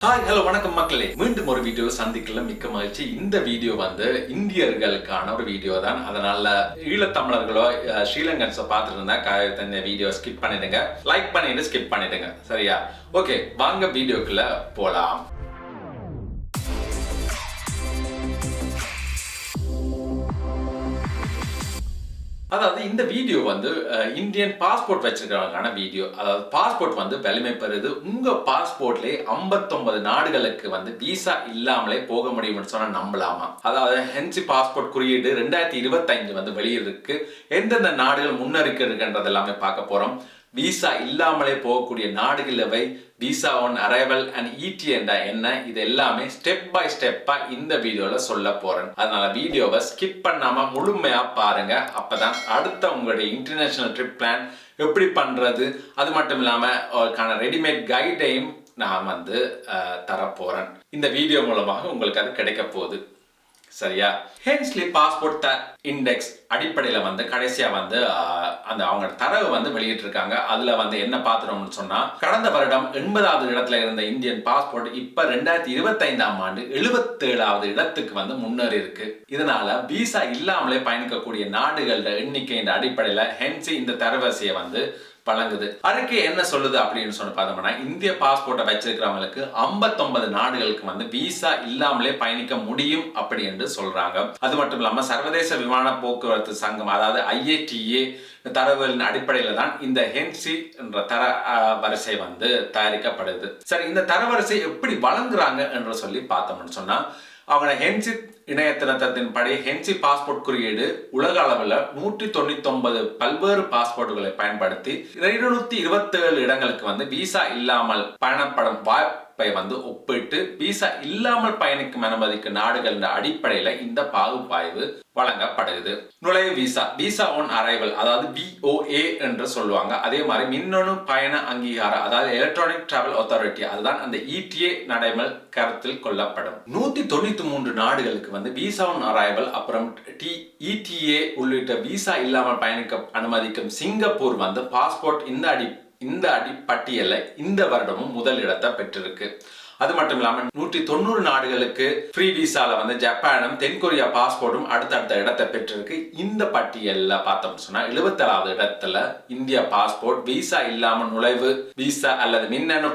Hi hello வணக்கம் மக்களே. மீண்டும் ஒரு வீடியோ சந்திக்கல. மிக்க மகிழ்ச்சி. இந்த வீடியோ வந்து இந்தியர்களுக்கான ஒரு வீடியோ தான். அதனால ஈழத்தமிழர்களோ அஹ், ஸ்ரீலங்கன்ஸோ பார்த்துட்டு இருந்தா காயத்தை வீடியோ ஸ்கிப் பண்ணிடுங்க. லைக் பண்ணிட்டு ஸ்கிப் பண்ணிடுங்க. சரியா? ஓகே வாங்க வீடியோக்குள்ள போலாம். அதாவது இந்த வீடியோ வந்து இந்தியன் பாஸ்போர்ட் வச்சிருக்கிறவங்களுக்கான வீடியோ அதாவது பாஸ்போர்ட் வந்து வலிமை பெறுது. உங்க பாஸ்போர்ட்லேயே ஐம்பத்தொன்பது நாடுகளுக்கு வந்து விசா இல்லாமலே போக முடியும்னு சொன்னா நம்பலாமா? அதாவது ஹென்சி பாஸ்போர்ட் குறியீடு ரெண்டாயிரத்தி இருபத்தஞ்சு வந்து வெளியிருக்கு. எந்தெந்த நாடுகள் முன்னறிக்கை இருக்குன்றது எல்லாமே பார்க்க போறோம். விசா இல்லாமலே போகக்கூடிய நாடுகள் எவை விசா ஆன் அரைவல் அண்ட் இடி என்ற என்ன? இது எல்லாமே ஸ்டெப் பை ஸ்டெப்பா இந்த வீடியோல சொல்ல போறேன். அதனால வீடியோவை ஸ்கிப் பண்ணாம முழுமையா பாருங்க. அப்பதான் அடுத்த உங்களுடைய இன்டர்நேஷனல் ட்ரிப் பிளான் எப்படி பண்றது? அது மட்டும் இல்லாம அதுக்கான ரெடிமேட் கைடையும் நான் வந்து அஹ், தரப்போறேன். இந்த வீடியோ மூலமாக உங்களுக்கு அது கிடைக்க போகுது. சரியா? ஹென்ஸ்லி பாஸ்போர்ட் இண்டெக்ஸ் அடிப்படையில் வந்து கடைசியாக வந்து அந்த அவங்க தரவு வந்து வெளியிட்டிருக்காங்க. அதில் வந்து என்ன பார்த்துட்டோம்னு சொன்னால் கடந்த வருடம் எண்பதாவது இடத்துல இருந்த இந்தியன் பாஸ்போர்ட் இப்போ ரெண்டாயிரத்தி இருபத்தைந்தாம் ஆண்டு எழுபத்தேழாவது இடத்துக்கு வந்து முன்னேறி இருக்கு. இதனால விசா இல்லாமலே பயணிக்கக்கூடிய நாடுகளோட எண்ணிக்கையின் அடிப்படையில் ஹென்சி இந்த தரவரிசையை வந்து வழங்குது அறிக்கை என்ன சொல்லுது அப்படின்னு சொல்லி பார்த்தோம்னா இந்திய பாஸ்போர்ட்டை வச்சிருக்கிறவங்களுக்கு 59 நாடுகளுக்கு வந்து விசா இல்லாமலே பயணிக்க முடியும் அப்படி என்று சொல்றாங்க. அது மட்டும் இல்லாம சர்வதேச விமான போக்குவரத்து சங்கம் அதாவது ஐஏடிஏ தரவுகளின் அடிப்படையில தான் இந்த ஹென்சி என்ற தர வரிசை வந்து தயாரிக்கப்படுது. சரி இந்த தரவரிசை எப்படி வழங்குறாங்க என்று சொல்லி பார்த்தோம்னு சொன்னா அவனை ஹென்சி இணையதளத்தின் படி ஹென்சி பாஸ்போர்ட் குறியீடு உலக அளவில் நூற்றி தொண்ணூத்தி ஒன்பது பல்வேறு பாஸ்போர்ட்டுகளை பயன்படுத்தி இருநூத்தி இருபத்தேழு இடங்களுக்கு வந்து விசா இல்லாமல் பயணப்படும் வாய்ப்பு வந்து ஒப்பிட்டு விசா இல்லாமல் பயணிக்கும் அனுமதிக்கும் நாடுகள் என்ற அடிப்படையில இந்த பாகுபாய்வு வழங்கப்படுகிறது. நுழைவு விசா விசா ஒன் அரைவல் அதாவது விஓஏ என்று சொல்லுவாங்க. அதே மாதிரி மின்னணு பயண அங்கீகாரம் அதாவது எலக்ட்ரானிக் டிராவல் அத்தாரிட்டி அதுதான் அந்த இடிஏ நடைமுறை கருத்தில் கொள்ளப்படும். நூத்தி தொண்ணூத்தி மூன்று நாடுகளுக்கு வந்து விசா ஒன் அரைவல் அப்புறம் டி இடிஏ உள்ளிட்ட விசா இல்லாமல் பயணிக்க அனுமதிக்கும் சிங்கப்பூர் வந்து பாஸ்போர்ட் இந்த அடி இந்த அடி இந்த வருடமும் முதல் இடத்தை பெற்றிருக்கு. அது மட்டும் இல்லாம நூற்றி தொண்ணூறு நாடுகளுக்கு ஃப்ரீ விசால வந்து ஜப்பானும் தென்கொரியா பாஸ்போர்ட்டும் அடுத்தடுத்த இடத்தை பெற்றிருக்கு. இந்த பட்டியலில் பார்த்தோம்னு சொன்னா எழுபத்தேழாவது இடத்துல இந்திய பாஸ்போர்ட் விசா இல்லாமல் நுழைவு விசா அல்லது மின்னணு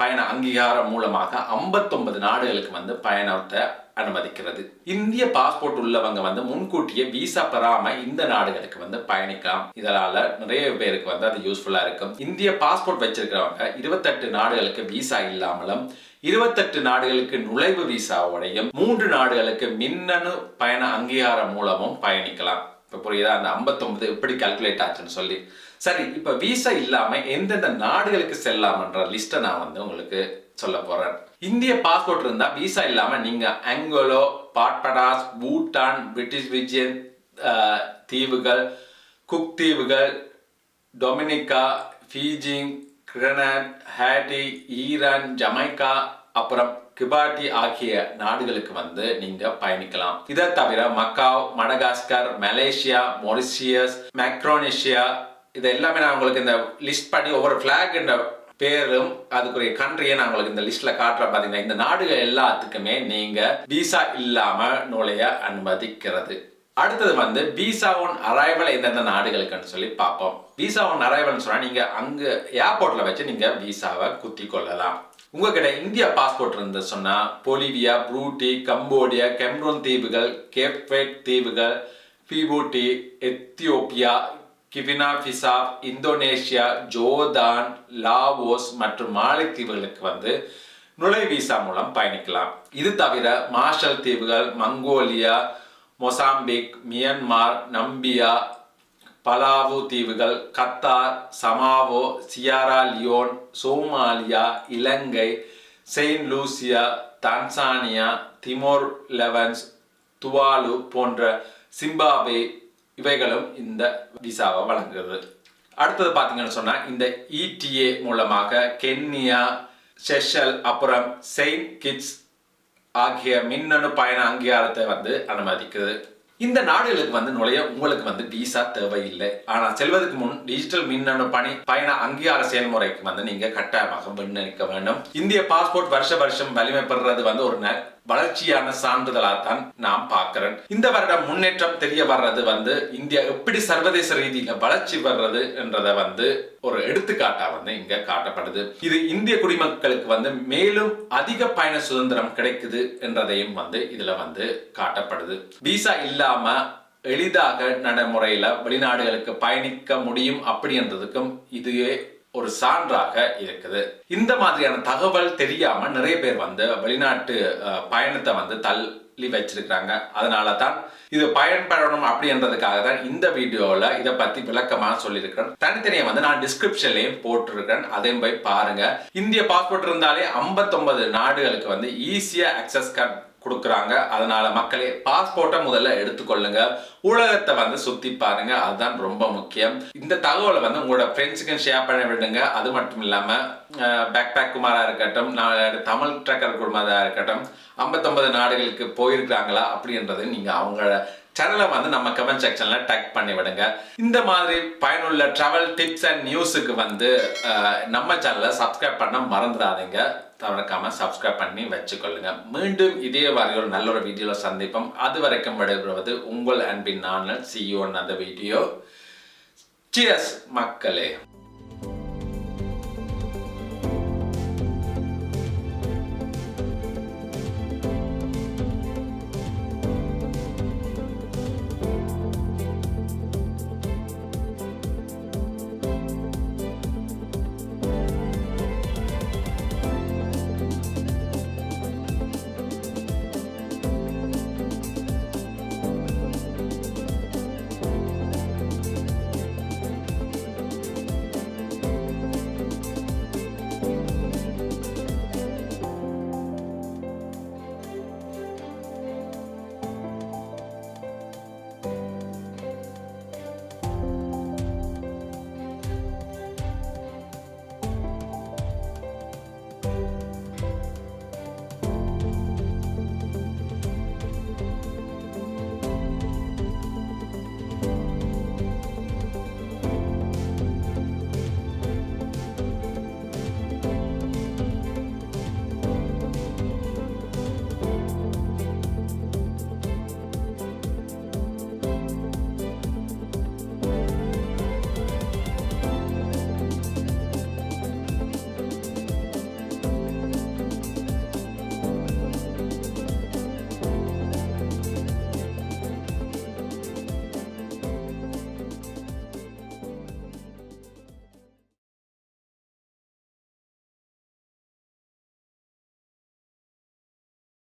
பயண அங்கீகாரம் மூலமாக 59 நாடுகளுக்கு வந்து பயணத்தை அனுமதிக்கிறது. இந்திய பாஸ்போர்ட் உள்ளவங்க வந்து முன்கூட்டியே விசா பெறாம இந்த நாடுகளுக்கு வந்து பயணிக்கலாம். இதனால நிறைய பேருக்கு வந்து அது யூஸ்ஃபுல்லா இருக்கும். இந்திய பாஸ்போர்ட் வச்சிருக்கிறவங்க இருபத்தெட்டு நாடுகளுக்கு விசா இல்லாமலும் இருபத்தெட்டு நாடுகளுக்கு நுழைவு விசாவோடையும் மூன்று நாடுகளுக்கு மின்னணு பயண அங்கீகாரம் மூலமும் பயணிக்கலாம். இப்போ புரியுதா? அந்த 59 எப்படி கால்குலேட் ஆச்சுன்னு சொல்லி. சரி இப்போ விசா இல்லாமல் எந்தெந்த நாடுகளுக்கு செல்லாமன்ற லிஸ்ட்டை நான் வந்து உங்களுக்கு சொல்ல போகிறேன் இந்திய பாஸ்போர்ட் இருந்தால் விசா இல்லாமல் நீங்கள் Angola Barbados Bhutan British Virgin தீவுகள் குக் தீவுகள் Dominica Fiji Grenada Haiti Iran Jamaica அப்புறம் கிபாட்டி ஆகிய நாடுகளுக்கு வந்து நீங்க பயணிக்கலாம். இதை தவிர Macau Madagascar Malaysia Mauritius Micronesia இது எல்லாமே நான் உங்களுக்கு இந்த லிஸ்ட் பண்ணி ஒவ்வொரு ஃபிளாக் என்ற பேரும் அதுக்குரிய கண்ட்ரியை நான் உங்களுக்கு இந்த லிஸ்ட்ல காட்டுறேன். பாத்தீங்கன்னா இந்த நாடுகள் எல்லாத்துக்குமே நீங்க விசா இல்லாம நுழைய அனுமதிக்கிறது. அடுத்தது வந்து விசா ஒன் அரைவல் எந்தெந்த நாடுகளுக்குன்னு சொல்லி பார்ப்போம். விசா ஒன் அரைவல்னு சொன்னா நீங்க அங்க ஏர்போர்ட்ல வச்சு நீங்க விசாவை குத்தி கொள்ளலாம். உங்ககிட்ட இந்தியா பாஸ்போர்ட் இருந்து சொன்னா பொலிவியா ப்ரூட்டி கம்போடியா கெம்ரோன் தீவுகள் கேப்வேட் தீவுகள் Djibouti Ethiopia Guinea Bissau Indonesia Jordan Laos மற்றும் மாலைத்தீவுகளுக்கு வந்து நுழை விசா மூலம் பயணிக்கலாம். இது தவிர மார்ஷல் தீவுகள் Mongolia Mozambique Myanmar Namibia Palau தீவுகள் Qatar Samoa Sierra Leone Somalia Ilankai Saint Lucia Tanzania Timor elevens Tuvalu போன்ற சிம்பாப்வே இவைகளும் இந்த விசாவை வழங்குகிறது. அடுத்தது பார்த்தீங்கன்னு சொன்னால் இந்த இடிஏ மூலமாக கென்னியா செஷல் அப்புறம் செயின்ட் கிட்ஸ் ஆகிய மின்னணு பயண அங்கீகாரத்தை வந்து அனுமதிக்குது. இந்த நாடுகளுக்கு வந்து நுழைய உங்களுக்கு வந்து விசா தேவையில்லை. ஆனால் செல்வதற்கு முன் டிஜிட்டல் மின்னணு பணி பயண அங்கீகார செயல்முறைக்கு வந்து நீங்க கட்டாயமாக விண்ணப்பிக்க வேண்டும். இந்திய பாஸ்போர்ட் வருஷ வருஷம் வலிமை பெறுறது வந்து ஒரு ந- வளர்ச்சியான சான்றிதழா தான் நான் பார்க்கிறேன் இந்த வருடம் முன்னேற்றம் தெரிய வர்றது வந்து இந்தியா எப்படி சர்வதேச ரீதியில வளர்ச்சி வர்றது என்றதை வந்து ஒரு எடுத்துக்காட்டா வந்து இங்க காட்டப்படுது. இது இந்திய குடிமக்களுக்கு வந்து மேலும் அதிக பயண சுதந்திரம் கிடைக்குது என்றதையும் வந்து இதுல வந்து காட்டப்படுது. விசா இல்லாம எளிதாக நடைமுறையில வெளிநாடுகளுக்கு பயணிக்க முடியும் அப்படின்றதுக்கும் இதுவே ஒரு சான்றாக இருக்குது. இந்த மாதிரியான தகவல் தெரியாம நிறைய பேர் வந்து வெளிநாட்டு பயணத்தை வந்து தள்ளி வச்சிருக்கிறாங்க. அதனால தான் இது பயன்படணும் அப்படின்றதுக்காக தான் இந்த வீடியோவில் இதை பத்தி விளக்கமாக சொல்லியிருக்கிறேன். தனித்தனியாக வந்து நான் டிஸ்கிரிப்ஷன்லையும் போட்டிருக்கேன் அதையும் போய் பாருங்க. இந்திய பாஸ்போர்ட் இருந்தாலே 59 நாடுகளுக்கு வந்து ஈஸியா அக்சஸ் கார்டு கொடுக்குறாங்க. அதனால மக்களே பாஸ்போர்ட்டை முதல்ல எடுத்துக்கொள்ளுங்க. உலகத்தை வந்து சுத்தி பாருங்க. அதுதான் ரொம்ப முக்கியம். இந்த தகவலை வந்து உங்களோட ஃப்ரெண்ட்ஸுக்கும் ஷேர் பண்ண விடுங்க. அது மட்டும் இல்லாம பேக் பேக் குமாரா இருக்கட்டும் தமிழ் ட்ரக்கர் குடும்பதா இருக்கட்டும் 59 நாடுகளுக்கு போயிருக்காங்களா அப்படின்றது நீங்க அவங்கள சேனலை வந்து நம்ம கமெண்ட் செக்ஷன்ல டேக் பண்ணி விடுங்க. இந்த மாதிரி பயனுள்ள டிராவல் டிப்ஸ் அண்ட் நியூஸுக்கு வந்து நம்ம சேனலை சப்ஸ்கிரைப் பண்ண மறந்துடாதீங்க. தவறக்காம சப்ஸ்கிரைப் பண்ணி வச்சுக்கொள்ளுங்க. மீண்டும் இதே மாதிரி ஒரு நல்ல ஒரு வீடியோல சந்திப்போம். அது வரைக்கும் விடைபெறுவது உங்கள் அன்பின் நான் சிஇஓ அந்த வீடியோ சியர்ஸ் மக்களே.